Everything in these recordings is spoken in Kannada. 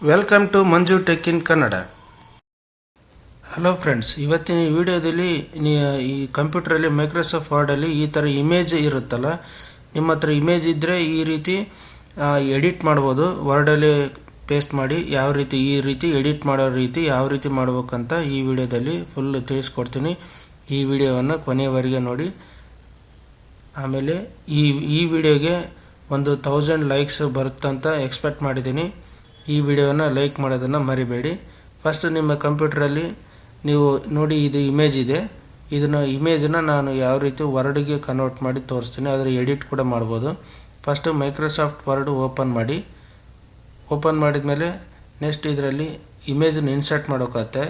Welcome to Manju tech in Kannada hello friends ಇವತ್ತಿನ ವಿಡಿಯೋದಲ್ಲಿ ಈ ಕಂಪ್ಯೂಟ್ರಲ್ಲಿ ಮೈಕ್ರೋಸಾಫ್ಟ್ ವರ್ಡಲ್ಲಿ ಈ ಥರ ಇಮೇಜ್ ಇರುತ್ತಲ್ಲ, ನಿಮ್ಮ ಹತ್ರ ಇಮೇಜ್ ಇದ್ದರೆ ಈ ರೀತಿ ಎಡಿಟ್ ಮಾಡ್ಬೋದು. ವರ್ಡಲ್ಲಿ ಪೇಸ್ಟ್ ಮಾಡಿ ಯಾವ ರೀತಿ ಈ ರೀತಿ ಎಡಿಟ್ ಮಾಡೋ ರೀತಿ ಯಾವ ರೀತಿ ಮಾಡ್ಬೇಕಂತ ಈ ವಿಡಿಯೋದಲ್ಲಿ ಫುಲ್ ತಿಳಿಸ್ಕೊಡ್ತೀನಿ. ಈ ವಿಡಿಯೋವನ್ನು ಕೊನೆಯವರೆಗೆ ನೋಡಿ. ಆಮೇಲೆ ಈ ಈ ವಿಡಿಯೋಗೆ ಒಂದು ತೌಸಂಡ್ ಲೈಕ್ಸ್ ಬರುತ್ತಂತ ಎಕ್ಸ್ಪೆಕ್ಟ್ ಮಾಡಿದ್ದೀನಿ. ಈ ವಿಡಿಯೋನ ಲೈಕ್ ಮಾಡೋದನ್ನು ಮರಿಬೇಡಿ. ಫಸ್ಟ್ ನಿಮ್ಮ ಕಂಪ್ಯೂಟ್ರಲ್ಲಿ ನೀವು ನೋಡಿ ಇದು ಇಮೇಜ್ ಇದೆ. ಇದನ್ನು ಇಮೇಜನ್ನ ನಾನು ಯಾವ ರೀತಿ ವರ್ಡ್ಗೆ ಕನ್ವರ್ಟ್ ಮಾಡಿ ತೋರಿಸ್ತೀನಿ, ಅದರ ಎಡಿಟ್ ಕೂಡ ಮಾಡ್ಬೋದು. ಫಸ್ಟು ಮೈಕ್ರೋಸಾಫ್ಟ್ ವರ್ಡ್ ಓಪನ್ ಮಾಡಿ. ಓಪನ್ ಮಾಡಿದ ಮೇಲೆ ನೆಕ್ಸ್ಟ್ ಇದರಲ್ಲಿ ಇಮೇಜನ್ನ ಇನ್ಸರ್ಟ್ ಮಾಡೋಕತ್ತೆ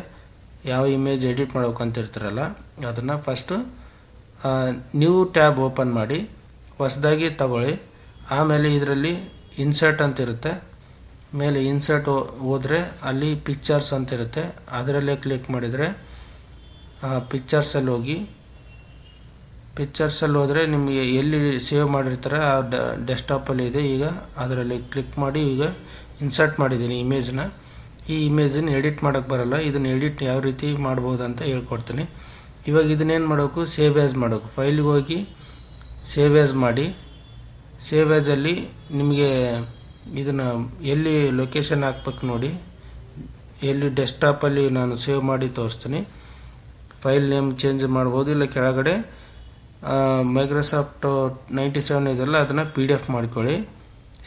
ಯಾವ ಇಮೇಜ್ ಎಡಿಟ್ ಇರ್ತಾರಲ್ಲ ಅದನ್ನು ಫಸ್ಟು ನ್ಯೂ ಟ್ಯಾಬ್ ಓಪನ್ ಮಾಡಿ. ಹೊಸದಾಗಿ ತಗೊಳ್ಳಿ. ಆಮೇಲೆ ಇದರಲ್ಲಿ ಇನ್ಸರ್ಟ್ ಅಂತ ಇರುತ್ತೆ ಮೇಲೆ ಇನ್ಸರ್ಟ್ ಹೋದರೆ ಅಲ್ಲಿ ಪಿಕ್ಚರ್ಸ್ ಅಂತ ಇರುತ್ತೆ ಅದರಲ್ಲೇ ಕ್ಲಿಕ್ ಮಾಡಿದರೆ ಪಿಕ್ಚರ್ಸಲ್ಲಿ ಹೋಗಿ ಪಿಕ್ಚರ್ಸಲ್ಲಿ ಹೋದರೆ ನಿಮಗೆ ಎಲ್ಲಿ ಸೇವ್ ಮಾಡಿರ್ತಾರೆ, ಆ ಡೆಸ್ಕ್ಟಾಪಲ್ಲಿ ಇದೆ. ಈಗ ಅದರಲ್ಲಿ ಕ್ಲಿಕ್ ಮಾಡಿ ಈಗ ಇನ್ಸರ್ಟ್ ಮಾಡಿದ್ದೀನಿ ಇಮೇಜ್ನ ಈ ಇಮೇಜನ್ನು ಎಡಿಟ್ ಮಾಡೋಕ್ಕೆ ಬರಲ್ಲ. ಇದನ್ನು ಎಡಿಟ್ ಯಾವ ರೀತಿ ಮಾಡ್ಬೋದು ಅಂತ ಹೇಳ್ಕೊಡ್ತೀನಿ. ಇವಾಗ ಇದನ್ನೇನು ಮಾಡಬೇಕು? ಸೇವ್ ಆ್ಯಸ್ ಮಾಡಬೇಕು. ಫೈಲ್ಗೆ ಹೋಗಿ ಸೇವ್ ಆ್ಯಸ್ ಮಾಡಿ ಸೇವ್ ಆ್ಯಸಲ್ಲಿ ನಿಮಗೆ ಇದನ್ನು ಎಲ್ಲಿ ಲೊಕೇಶನ್ ಹಾಕ್ಬೇಕು ನೋಡಿ. ಎಲ್ಲಿ ಡೆಸ್ಕ್ಟಾಪಲ್ಲಿ ನಾನು ಸೇವ್ ಮಾಡಿ ತೋರಿಸ್ತೀನಿ. ಫೈಲ್ ನೇಮ್ ಚೇಂಜ್ ಮಾಡ್ಬೋದು, ಇಲ್ಲ ಕೆಳಗಡೆ ಮೈಕ್ರೋಸಾಫ್ಟ್ ನೈಂಟಿ ಸೆವೆನ್ ಇದೆಲ್ಲ ಅದನ್ನು ಪಿ ಡಿ ಎಫ್ ಮಾಡ್ಕೊಳ್ಳಿ.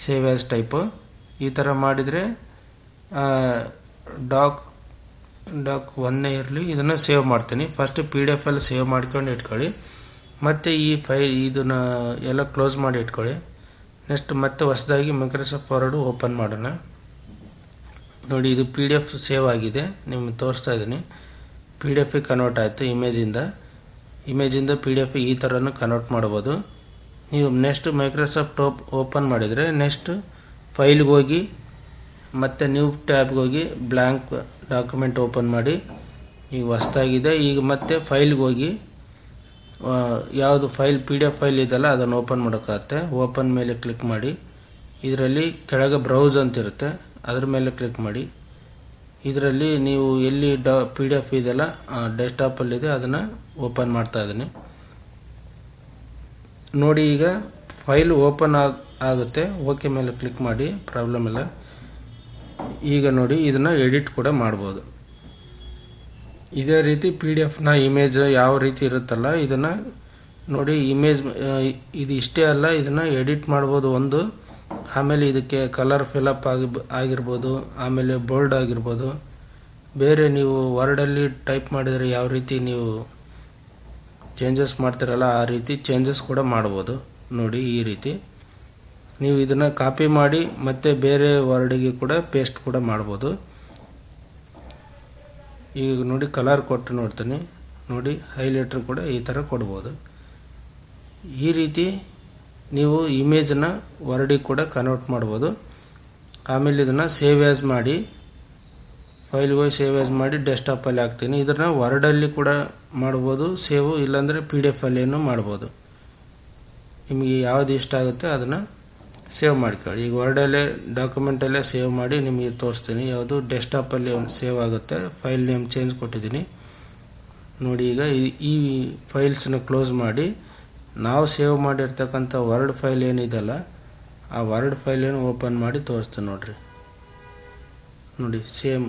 ಸೇವ್ ಆ್ಯಸ್ ಟೈಪು ಈ ಥರ ಮಾಡಿದರೆ ಡಾಕ್ ಡಾಕ್ ಒಂದೇ ಇರಲಿ, ಇದನ್ನು ಸೇವ್ ಮಾಡ್ತೀನಿ. ಫಸ್ಟ್ ಪಿ ಡಿ ಎಫಲ್ಲಿ ಸೇವ್ ಮಾಡ್ಕೊಂಡು ಇಟ್ಕೊಳ್ಳಿ. ಮತ್ತು ಈ ಫೈಲ್ ಇದನ್ನು ಎಲ್ಲ ಕ್ಲೋಸ್ ಮಾಡಿ ಇಟ್ಕೊಳ್ಳಿ. ನೆಕ್ಸ್ಟ್ ಮತ್ತೆ ಹೊಸದಾಗಿ ಮೈಕ್ರೋಸಾಫ್ಟ್ ವರ್ಡ್ ಓಪನ್ ಮಾಡೋಣ. ನೋಡಿ, ಇದು ಪಿ ಡಿ ಎಫ್ ಸೇವ್ ಆಗಿದೆ. ನಿಮ್ಗೆ ತೋರಿಸ್ತಾ ಇದ್ದೀನಿ. ಪಿ ಡಿ ಎಫಿಗೆ ಕನ್ವರ್ಟ್ ಆಯಿತು ಇಮೇಜಿಂದ ಇಮೇಜಿಂದ ಪಿ ಡಿ ಎಫ್ ಈ ಥರನೂ ಕನ್ವರ್ಟ್ ಮಾಡ್ಬೋದು. ನೀವು ನೆಕ್ಸ್ಟ್ ಮೈಕ್ರೋಸಾಫ್ಟ್ ಓಪ್ ಓಪನ್ ಮಾಡಿದರೆ ನೆಕ್ಸ್ಟ್ ಫೈಲ್ಗೆ ಹೋಗಿ ಮತ್ತು ನ್ಯೂ ಟ್ಯಾಬ್ಗೆ ಹೋಗಿ ಬ್ಲ್ಯಾಂಕ್ ಡಾಕ್ಯುಮೆಂಟ್ ಓಪನ್ ಮಾಡಿ. ಈಗ ಹೊಸ್ದಾಗಿದೆ. ಈಗ ಮತ್ತೆ ಫೈಲ್ಗೆ ಹೋಗಿ ಯಾವುದು file, P D F file ಇದೆಯಲ್ಲ, ಅದನ್ನು ಓಪನ್ ಮಾಡೋಕ್ಕಾಗತ್ತೆ. ಓಪನ್ ಮೇಲೆ ಕ್ಲಿಕ್ ಮಾಡಿ. ಇದರಲ್ಲಿ ಕೆಳಗೆ ಬ್ರೌಸ್ ಅಂತಿರುತ್ತೆ ಅದ್ರ ಮೇಲೆ ಕ್ಲಿಕ್ ಮಾಡಿ. ಇದರಲ್ಲಿ ನೀವು ಎಲ್ಲಿ ಡ, ಪಿ ಡಿ ಎಫ್ ಇದೆಯಲ್ಲ ಡೆಸ್ಕ್ಟಾಪಲ್ಲಿದೆ ಅದನ್ನು ಓಪನ್ ಮಾಡ್ತಾ ಇದ್ದೀನಿ. ನೋಡಿ ಈಗ ಫೈಲ್ ಓಪನ್ ಆಗ, ಆಗುತ್ತೆ. ಓಕೆ ಮೇಲೆ ಕ್ಲಿಕ್ ಮಾಡಿ. ಪ್ರಾಬ್ಲಮ್ ಇಲ್ಲ. ಈಗ ನೋಡಿ, ಇದನ್ನು ಎಡಿಟ್ ಕೂಡ ಮಾಡ್ಬೋದು. ಇದೇ ರೀತಿ ಪಿ ಡಿ ಎಫ್ನ ಇಮೇಜ್ ಯಾವ ರೀತಿ ಇರುತ್ತಲ್ಲ, ಇದನ್ನು ನೋಡಿ ಇಮೇಜ್ ಇದು ಇಷ್ಟೇ ಅಲ್ಲ, ಇದನ್ನು ಎಡಿಟ್ ಮಾಡ್ಬೋದು ಒಂದು. ಆಮೇಲೆ ಇದಕ್ಕೆ ಕಲರ್ ಫಿಲಪ್ ಆಗಿ, ಆಗಿರ್ಬೋದು, ಆಮೇಲೆ ಬೋಲ್ಡ್ ಆಗಿರ್ಬೋದು. ಬೇರೆ ನೀವು ವರ್ಡಲ್ಲಿ ಟೈಪ್ ಮಾಡಿದರೆ ಯಾವ ರೀತಿ ನೀವು ಚೇಂಜಸ್ ಮಾಡ್ತೀರಲ್ಲ, ಆ ರೀತಿ ಚೇಂಜಸ್ ಕೂಡ ಮಾಡ್ಬೋದು. ನೋಡಿ ಈ ರೀತಿ. ನೀವು ಇದನ್ನು ಕಾಪಿ ಮಾಡಿ ಮತ್ತೆ ಬೇರೆ ವರ್ಡಿಗೆ ಕೂಡ ಪೇಸ್ಟ್ ಕೂಡ ಮಾಡ್ಬೋದು. ಈಗ ನೋಡಿ ಕಲರ್ ಕೊಟ್ಟು ನೋಡ್ತೀನಿ. ನೋಡಿ ಹೈಲೈಟ್ರ್ ಕೂಡ ಈ ಥರ ಕೊಡ್ಬೋದು. ಈ ರೀತಿ ನೀವು ಇಮೇಜನ್ನು ವರ್ಡಿಗೆ ಕೂಡ ಕನ್ವರ್ಟ್ ಮಾಡ್ಬೋದು. ಆಮೇಲೆ ಇದನ್ನು ಸೇವ್ ಆ್ಯಸ್ ಮಾಡಿ ಫೈಲ್ಗೆ ಸೇವ್ ಆ್ಯಸ್ ಮಾಡಿ ಡೆಸ್ಕ್ಟಾಪಲ್ಲಿ ಹಾಕ್ತೀನಿ. ಇದನ್ನು ವರ್ಡಲ್ಲಿ ಕೂಡ ಮಾಡ್ಬೋದು ಸೇವು ಇಲ್ಲಾಂದರೆ ಪಿ ಡಿ ಎಫ್ ಅಲ್ಲೇನು ಮಾಡ್ಬೋದು. ನಿಮಗೆ ಯಾವುದು ಇಷ್ಟ ಆಗುತ್ತೆ ಅದನ್ನು ಸೇವ್ ಮಾಡ್ಕೊಳ್ಳಿ. ಈಗ ವರ್ಡಲ್ಲೇ, ಡಾಕ್ಯುಮೆಂಟಲ್ಲೇ ಸೇವ್ ಮಾಡಿ ನಿಮಗೆ ತೋರಿಸ್ತೀನಿ. ಯಾವುದು ಡೆಸ್ಕ್ಟಾಪಲ್ಲಿ ಒಂದು ಸೇವ್ ಆಗುತ್ತೆ. ಫೈಲ್ ನೇಮ್ ಚೇಂಜ್ ಕೊಟ್ಟಿದ್ದೀನಿ. ನೋಡಿ, ಈಗ ಈ ಫೈಲ್ಸನ್ನ ಕ್ಲೋಸ್ ಮಾಡಿ ನಾವು ಸೇವ್ ಮಾಡಿರ್ತಕ್ಕಂಥ ವರ್ಡ್ ಫೈಲ್ ಏನಿದೆಲ್ಲ ಆ ವರ್ಡ್ ಫೈಲ್ ಏನು ಓಪನ್ ಮಾಡಿ ತೋರಿಸ್ತೀನಿ ನೋಡಿರಿ. ನೋಡಿ, ಸೇಮ್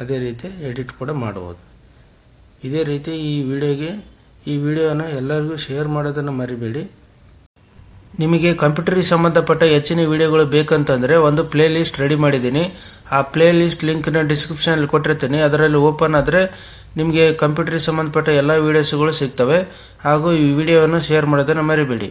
ಅದೇ ರೀತಿ ಎಡಿಟ್ ಕೂಡ ಮಾಡ್ಬೋದು. ಇದೇ ರೀತಿ ಈ ವಿಡಿಯೋಗೆ, ಈ ವಿಡಿಯೋನ ಎಲ್ಲರಿಗೂ ಶೇರ್ ಮಾಡೋದನ್ನು ಮರಿಬೇಡಿ. ನಿಮಗೆ ಕಂಪ್ಯೂಟರಿಗೆ ಸಂಬಂಧಪಟ್ಟ ಹೆಚ್ಚಿನ ವಿಡಿಯೋಗಳು ಬೇಕಂತಂದರೆ ಒಂದು ಪ್ಲೇ ಲಿಸ್ಟ್ ರೆಡಿ ಮಾಡಿದ್ದೀನಿ. ಆ ಪ್ಲೇ ಲಿಸ್ಟ್ ಲಿಂಕ್ನ ಡಿಸ್ಕ್ರಿಪ್ಷನಲ್ಲಿ ಕೊಟ್ಟಿರ್ತೀನಿ. ಅದರಲ್ಲಿ ಓಪನ್ ಆದರೆ ನಿಮಗೆ ಕಂಪ್ಯೂಟರಿಗೆ ಸಂಬಂಧಪಟ್ಟ ಎಲ್ಲ ವೀಡಿಯೋಸ್ಗಳು ಸಿಗ್ತವೆ. ಹಾಗೂ ಈ ವಿಡಿಯೋವನ್ನು ಶೇರ್ ಮಾಡೋದನ್ನು ಮರಿಬೇಡಿ.